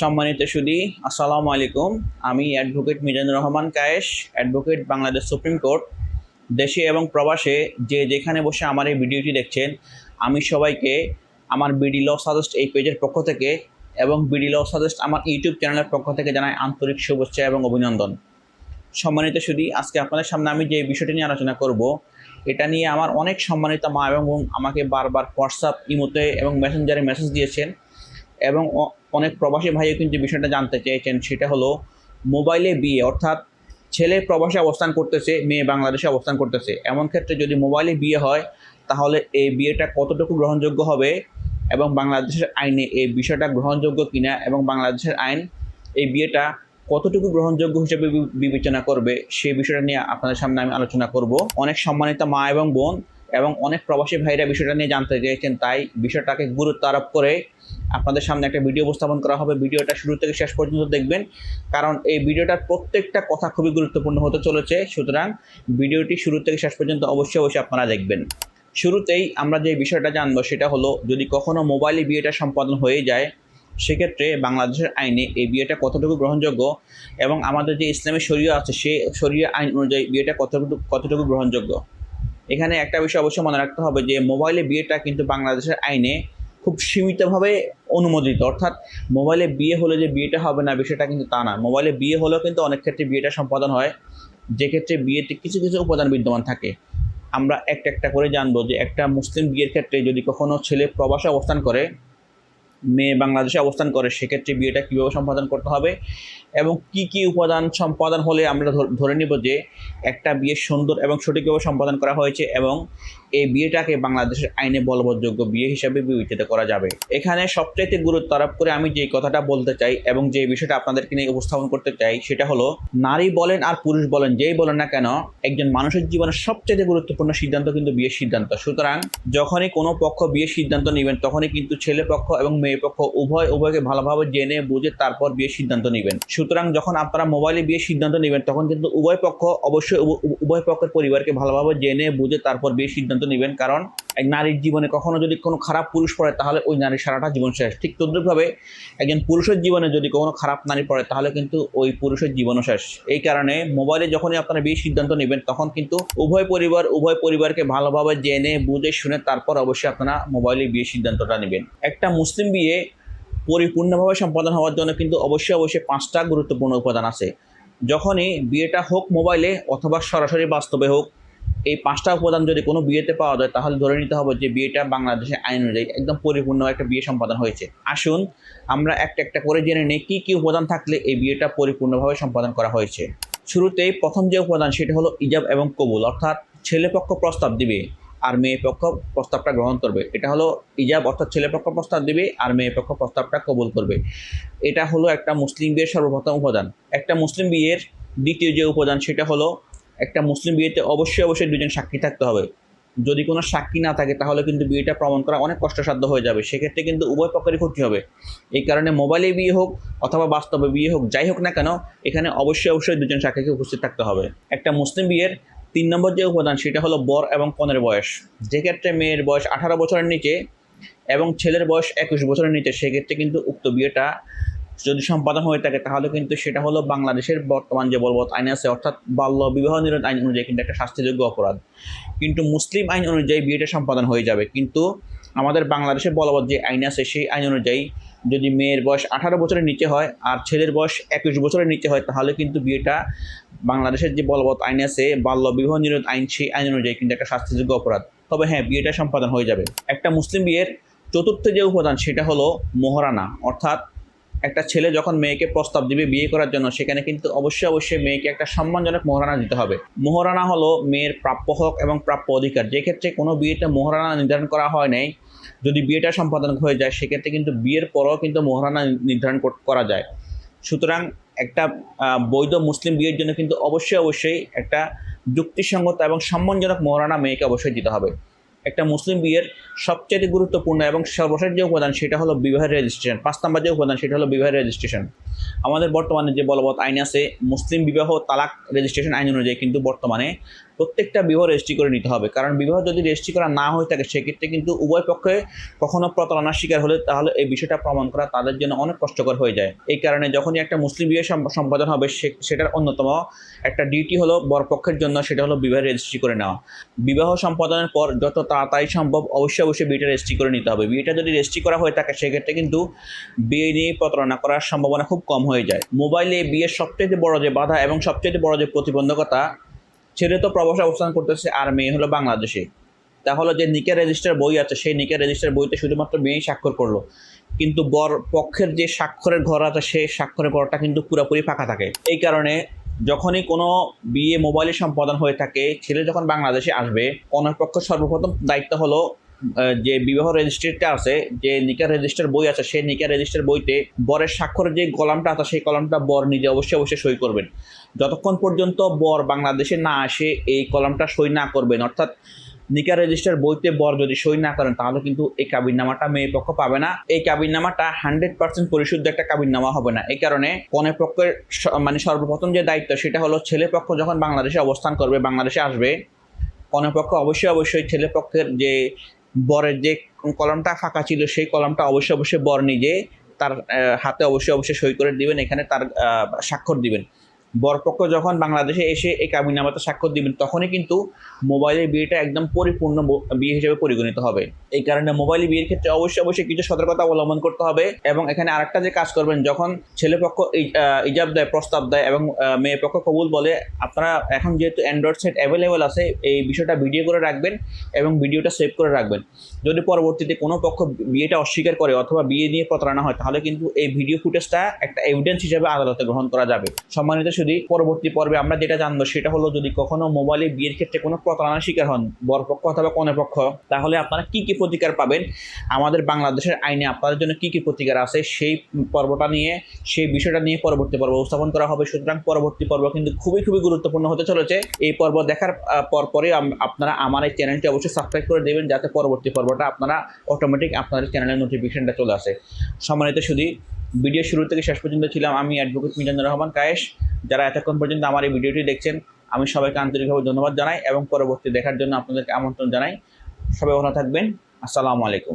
সম্মানিত সুদী, আসসালামু আলাইকুম। আমি advocate Mizanur Rahman Kayesh, advocate Bangladesh supreme court, দেশে এবং প্রবাসে যে যেখানে বসে আমার এই ভিডিওটি দেখছেন, আমি সবাইকে আমার বিডি ল সাজেস্ট এই পেজের পক্ষ থেকে এবং বিডি ল সাজেস্ট আমার ইউটিউব চ্যানেলের পক্ষ থেকে জানাই আন্তরিক শুভেচ্ছা এবং অভিনন্দন। সম্মানিত সুদী, আজকে আপনাদের সামনে আমি যে বিষয়টি নিয়ে আলোচনা করব, এটা নিয়ে আমার অনেক সম্মানিত মা এবং আমাকে বারবার হোয়াটসঅ্যাপ, ইমোতে এবং মেসেঞ্জারে মেসেজ দিয়েছেন। এবং অনেক প্রবাসী ভাইও কিন্তু বিষয়টা জানতে চেয়েছেন। সেটা হলো, মোবাইলে বিয়ে, অর্থাৎ ছেলে প্রবাসে অবস্থান করতেছে, মেয়ে বাংলাদেশে অবস্থান করতেছে। এমন ক্ষেত্রে যদি মোবাইলে বিয়ে হয়, তাহলে এই বিয়েটা কতটুকু গ্রহণযোগ্য হবে এবং বাংলাদেশের আইনে এই বিষয়টা গ্রহণযোগ্য কিনা এবং বাংলাদেশের আইন এই বিয়েটা কতটুকু গ্রহণযোগ্য হিসেবে বিবেচনা করবে সেই বিষয়টা নিয়ে আপনাদের সামনে আমি আলোচনা করব। অনেক সম্মানিত মা এবং বোন এবং অনেক প্রবাসী ভাইরা বিষয়টা নিয়ে জানতে চেয়েছেন, তাই বিষয়টাকে গুরুত্ব আরোপ করে আপনাদের সামনে একটা ভিডিও উপস্থাপন করা হবে। ভিডিওটা শুরু থেকে শেষ পর্যন্ত দেখবেন। কারণ এই ভিডিওটার প্রত্যেকটা কথা খুবই গুরুত্বপূর্ণ হতে চলেছে। সুতরাং ভিডিওটি শুরু থেকে শেষ পর্যন্ত অবশ্যই অবশ্যই আপনারা দেখবেন। শুরুতেই আমরা যে বিষয়টা জানব সেটা হলো, যদি কখনো মোবাইলে বিয়েটা সম্পাদন হয়ে যায়, সেক্ষেত্রে বাংলাদেশের আইনে এই বিয়েটা কতটুকু গ্রহণযোগ্য এবং আমাদের যে ইসলামের শরীয় আছে, সে শরীয় আইন অনুযায়ী বিয়েটা কতটুকু কতটুকু গ্রহণযোগ্য? এখানে একটা বিষয় অবশ্যই মনে রাখতে হবে যে, মোবাইলে বিয়েটা কিন্তু বাংলাদেশের আইনে খুব সীমিতভাবে অনুমোদিত। অর্থাৎ মোবাইলে বিয়ে হলে যে বিয়েটা হবে না, বিষয়টা কিন্তু তা না। মোবাইলে বিয়ে হলেও কিন্তু অনেক ক্ষেত্রে বিয়েটা সম্পাদন হয়। যে ক্ষেত্রে বিয়েতে কিছু কিছু উপাদান বিদ্যমান থাকে। আমরা একটা একটা করে জানব যে একটা মুসলিম বিয়ের ক্ষেত্রে যদি কখনো ছেলে প্রবাসে অবস্থান করে মেয়ে বাংলাদেশে অবস্থান করে, সেক্ষেত্রে বিয়েটা কীভাবে সম্পাদন করতে হবে এবং কি কি উপাদান সম্পাদন হলে আমরা ধর- নিব যে একটা বিয়ে সুন্দর এবং সঠিকভাবে সম্পাদন করা হয়েছে এবং এই বিয়েটাকে বাংলাদেশের আইনে বলবৎযোগ্য বিয়ে হিসাবে বিবেচিত করা যাবে। এখানে সবচাইতে গুরুত্ব আরোপ করে আমি যে কথাটা বলতে চাই এবং যে বিষয়টা আপনাদেরকে নিয়ে উপস্থাপন করতে চাই, সেটা হলো নারী বলেন আর পুরুষ বলেন, যেই বলেন না কেন, একজন মানুষের জীবনের সবচেয়ে গুরুত্বপূর্ণ সিদ্ধান্ত কিন্তু বিয়ের সিদ্ধান্ত। সুতরাং যখনই কোনো পক্ষ বিয়ের সিদ্ধান্ত নেবেন, তখনই কিন্তু ছেলে পক্ষ এবং মেয়ে পক্ষ উভয়, উভয়কে ভালোভাবে জেনে, বুঝে তারপর বিয়ের সিদ্ধান্ত নেবেন। সুতরাং যখন আপনারা মোবাইলে বিয়ের সিদ্ধান্ত নেবেন, তখন কিন্তু উভয় পক্ষ অবশ্যই উভ- উভ- উভয় পক্ষের পরিবারকে ভালোভাবে জেনে, বুঝে তারপর বিয়ের সিদ্ধান্ত নেবেন। কারণ এক নারীর জীবনে কখনো যদি কোনো খারাপ পুরুষ পড়ে, তাহলে ওই নারীর সারাটা জীবন শেষ। ঠিক তদ্রুপভাবে একজন পুরুষের জীবনে যদি কোনো খারাপ নারী পড়ে, তাহলে কিন্তু ওই পুরুষের জীবনও শেষ। এই কারণে মোবাইলে যখনই আপনারা বিয়ের সিদ্ধান্ত নেবেন, তখন কিন্তু উভয় পরিবার, উভয় পরিবারকে ভালোভাবে জেনে, বুঝে, শুনে তারপর অবশ্যই আপনারা মোবাইলে বিয়ের সিদ্ধান্তটা নেবেন। একটা মুসলিম বিয়ে পরিপূর্ণভাবে সম্পাদন হওয়ার জন্য কিন্তু অবশ্যই অবশ্যই পাঁচটা গুরুত্বপূর্ণ উপাদান আছে। যখনই বিয়েটা হোক মোবাইলে, অথবা সরাসরি বাস্তবে হোক এই পাঁচটা উপাদান যদি কোনো বিয়েতে পাওয়া যায়, তাহলে ধরে নিতে হবে যে বিয়েটা বাংলাদেশের আইন অনুযায়ী একদম পরিপূর্ণ একটা বিয়ে সম্পাদন হয়েছে। আসুন, আমরা একটা একটা করে জেনে নিই কী কী উপাদান থাকলে এই বিয়েটা পরিপূর্ণভাবে সম্পাদন করা হয়েছে। শুরুতেই প্রথম যে উপাদান, সেটা হলো ইজাব এবং কবুল, অর্থাৎ ছেলে পক্ষ প্রস্তাব দিবে আর মেয়ে পক্ষ প্রস্তাবটা গ্রহণ করবে। এটা হলো ইজাব, অর্থাৎ ছেলে পক্ষ প্রস্তাব দিবে আর মেয়ে পক্ষ প্রস্তাবটা কবুল করবে। এটা হলো একটা মুসলিম বিয়ের সর্বপ্রথম উপাদান। একটা মুসলিম বিয়ের দ্বিতীয় যে উপাদান, সেটা হলো একটা মুসলিম বিয়েতে অবশ্যই অবশ্যই দুজন সাক্ষী থাকতে হবে। যদি কোনো সাক্ষী না থাকে, তাহলে কিন্তু বিয়েটা প্রমাণ করা অনেক কষ্টসাধ্য হয়ে যাবে। সেক্ষেত্রে কিন্তু উভয় পক্ষেরই ক্ষতি হবে। এই কারণে মোবাইলে বিয়ে হোক অথবা বাস্তবে বিয়ে হোক, যাই হোক না কেন, এখানে অবশ্যই অবশ্যই দুজন সাক্ষীকে উপস্থিত থাকতে হবে। একটা মুসলিম বিয়ের তিন নম্বর যে উপাদান, সেটা হলো বর এবং কনের বয়স। যে ক্ষেত্রে মেয়ের বয়স আঠারো বছরের নিচে এবং ছেলের বয়স একুশ বছরের নিচে, সেক্ষেত্রে কিন্তু উক্ত বিয়েটা যদি সম্পাদন হয়ে থাকে, তাহলে কিন্তু সেটা হলো বাংলাদেশের বর্তমান যে বলবৎ আইন আছে, অর্থাৎ বাল্য বিবাহ নিরোধ আইন অনুযায়ী কিন্তু একটা শাস্তিযোগ্য অপরাধ। কিন্তু মুসলিম আইন অনুযায়ী বিয়েটা সম্পাদন হয়ে যাবে। কিন্তু আমাদের বাংলাদেশের বলবৎ যে আইন আছে, সেই আইন অনুযায়ী যদি মেয়ের বয়স আঠারো বছরের নিচে হয় আর ছেলের বয়স একুশ বছরের নিচে হয়, তাহলে কিন্তু বিয়েটা বাংলাদেশের যে বলবৎ আইন আছে, বাল্য বিবাহ নিরোধ আইন, সেই আইন অনুযায়ী কিন্তু একটা শাস্তিযোগ্য অপরাধ। তবে হ্যাঁ বিয়েটা সম্পাদন হয়ে যাবে। একটা মুসলিম বিয়ের চতুর্থ যে উপাদান, সেটা হলো মোহরানা, অর্থাৎ একটা ছেলে যখন মেয়েকে প্রস্তাব দিবে বিয়ে করার জন্য, সেখানে কিন্তু অবশ্যই অবশ্যই মেয়েকে একটা সম্মানজনক মোহরানা দিতে হবে। মোহরানা হলো মেয়ের প্রাপ্য হক এবং প্রাপ্য অধিকার। যে ক্ষেত্রে কোনো বিয়েতে মোহরানা নির্ধারণ করা হয় নাই, যদি বিয়েটা সম্পাদন হয়ে যায়, সেক্ষেত্রে কিন্তু বিয়ের পরও কিন্তু মোহরানা নির্ধারণ কর- যায়। সুতরাং একটা বৈধ মুসলিম বিয়ের জন্য কিন্তু অবশ্যই অবশ্যই একটা যুক্তিসঙ্গত এবং সম্মানজনক মোহরানা মেয়েকে অবশ্যই দিতে হবে। একটা মুসলিম বিয়ের সবচেয়ে গুরুত্বপূর্ণ এবং সর্বশেষ যে উপাদান সেটা হলো বিবাহের রেজিস্ট্রেশন পাঁচ নাম্বার যে উপাদান সেটা হলো বিবাহের রেজিস্ট্রেশন আমাদের বর্তমানে যে বলবৎ আইন আছে, মুসলিম বিবাহ তালাক রেজিস্ট্রেশন আইন অনুযায়ী কিন্তু বর্তমানে প্রত্যেকটা বিবাহ রেজিস্ট্রি করে নিতে হবে। কারণ বিবাহ যদি রেজিস্ট্রি করা না হয়ে থাকে, সেক্ষেত্রে কিন্তু উভয় পক্ষে কখনো প্রতারণার শিকার হলে তাহলে এই বিষয়টা প্রমাণ করা তাদের জন্য অনেক কষ্টকর হয়ে যায়। এই কারণে যখনই একটা মুসলিম বিয়ে সম- সম্পাদন হবে সেটার অন্যতম একটা ডিউটি হলো বরপক্ষের জন্য সেটা হলো বিবাহ রেজিস্ট্রি করে নেওয়া। বিবাহ সম্পাদনের পর যত তাড়াতাড়ি সম্ভব অবশ্যই অবশ্যই বিয়েটা রেজিস্ট্রি করে নিতে হবে। বিয়েটা যদি রেজিস্ট্রি করা হয়ে থাকে, সেক্ষেত্রে কিন্তু বিয়ে নিয়ে প্রতারণা করার সম্ভাবনা খুব কম হয়ে যায়। মোবাইলে বিয়ের সবচেয়ে বড় যে বাধা এবং সবচেয়ে বড় যে প্রতিবন্ধকতা ছেলে তো প্রবাসে অবস্থান করতেছে আর মেয়ে হলো বাংলাদেশে। তাহলে যে নিকে রেজিস্টার বই আছে, সেই নিকা রেজিস্টার বইতে শুধুমাত্র মেয়েই স্বাক্ষর করল। কিন্তু বর পক্ষের যে স্বাক্ষরের ঘর আছে সেই স্বাক্ষরের ঘরটা কিন্তু পুরোপুরি ফাঁকা থাকে। এই কারণে যখনই কোনো বিয়ে মোবাইলে সম্পাদন হয়ে থাকে, ছেলে যখন বাংলাদেশে আসবে কনের পক্ষ সর্বপ্রথম দায়িত্ব হলো যে বিবাহ রেজিস্ট্রিটা আছে, যে নিকা রেজিস্টার বই আছে, সেই নিকা রেজিস্টার বইতে বরের স্বাক্ষরের যে কলামটা আছে, সেই কলামটা বর নিজে অবশ্যই অবশ্যই সই করবেন। যতক্ষণ পর্যন্ত বর বাংলাদেশে না আসে, এই কলামটা সই না করবেন, অর্থাৎ নিকা রেজিস্টার বইতে বর যদি সই না করেন, তাহলে কিন্তু এই কাবিননামাটা মেয়ে পক্ষ পাবে না। এই কাবিননামাটা হান্ড্রেড পার্সেন্ট পরিশুদ্ধ একটা কাবিননামা হবে না। এই কারণে কনে পক্ষের মানে সর্বপ্রথম যে দায়িত্ব, সেটা হলো ছেলে পক্ষ যখন বাংলাদেশে অবস্থান করবে, বাংলাদেশে আসবে কনে পক্ষ অবশ্যই অবশ্যই ছেলে পক্ষের যে বরের যে কলমটা ফাঁকা ছিল, সেই কলমটা অবশ্যই অবশ্যই বর নিজে তার হাতে অবশ্যই অবশ্যই সই করে দিবেন। এখানে তার স্বাক্ষর দিবেন। বরপক্ষ যখন বাংলাদেশে এসে এই কাবিননামাতে স্বাক্ষর দিবেন, তখনই কিন্তু মোবাইলের বিয়েটা একদম পরিপূর্ণ বিয়ে হিসেবে পরিগণিত হবে। এই কারণে মোবাইলে বিয়ের ক্ষেত্রে অবশ্যই অবশ্যই কিছু সতর্কতা অবলম্বন করতে হবে এবং এখানে আরেকটা যে কাজ করবেন, যখন ছেলে পক্ষ ই- ইজাব দেয়, প্রস্তাব দেয় এবং মেয়ে পক্ষ কবুল বলে, আপনারা এখন যেহেতু অ্যান্ড্রয়েড সেট অ্যাভেলেবেল আছে, এই বিষয়টা ভিডিও করে রাখবেন এবং ভিডিওটা সেভ করে রাখবেন। যদি পরবর্তীতে কোনো পক্ষ বিয়েটা অস্বীকার করে অথবা বিয়ে নিয়ে প্রতারণা হয়, তাহলে কিন্তু এই ভিডিও ফুটেজটা একটা এভিডেন্স হিসেবে আদালতে গ্রহণ করা যাবে। সম্মানিত শুধু পরবর্তী পর্বে আমরা যেটা জানব সেটা হলো যদি কখনো মোবাইলে বিয়ের ক্ষেত্রে কোনো প্রতারণার শিকার হন, বরপক্ষ অথবা কনেপক্ষ তাহলে আপনারা কি কি প্রতিকার পাবেন? আমাদের বাংলাদেশের আইনে আপনাদের জন্য কি কি প্রতিকার আছে? সেই পর্বটা নিয়ে, সেই বিষয়টা নিয়ে পরবর্তী পর্ব উপস্থাপন করা হবে। সুতরাং পরবর্তী পর্ব কিন্তু খুবই খুবই গুরুত্বপূর্ণ হতে চলেছে। এই পর্ব দেখার পরপরই আপনারা আমার এই চ্যানেলটি অবশ্যই সাবস্ক্রাইব করে দেবেন যাতে পরবর্তী পর্বটা আপনারা অটোমেটিক আপনাদের চ্যানেলের নোটিফিকেশনটা চলে আসে। সম্মানিত শুধু ভিডিও শুরু থেকে শেষ পর্যন্ত ছিলাম আমি অ্যাডভোকেট মিজানুর রহমান কায়েশ যারা এতক্ষণ পর্যন্ত আমার এই ভিডিওটি দেখছেন, আমি সবাইকে আন্তরিকভাবে ধন্যবাদ জানাই এবং পরবর্তী দেখার জন্য আপনাদেরকে আমন্ত্রণ জানাই। সবাই ভালো থাকবেন। আসসালামু আলাইকুম।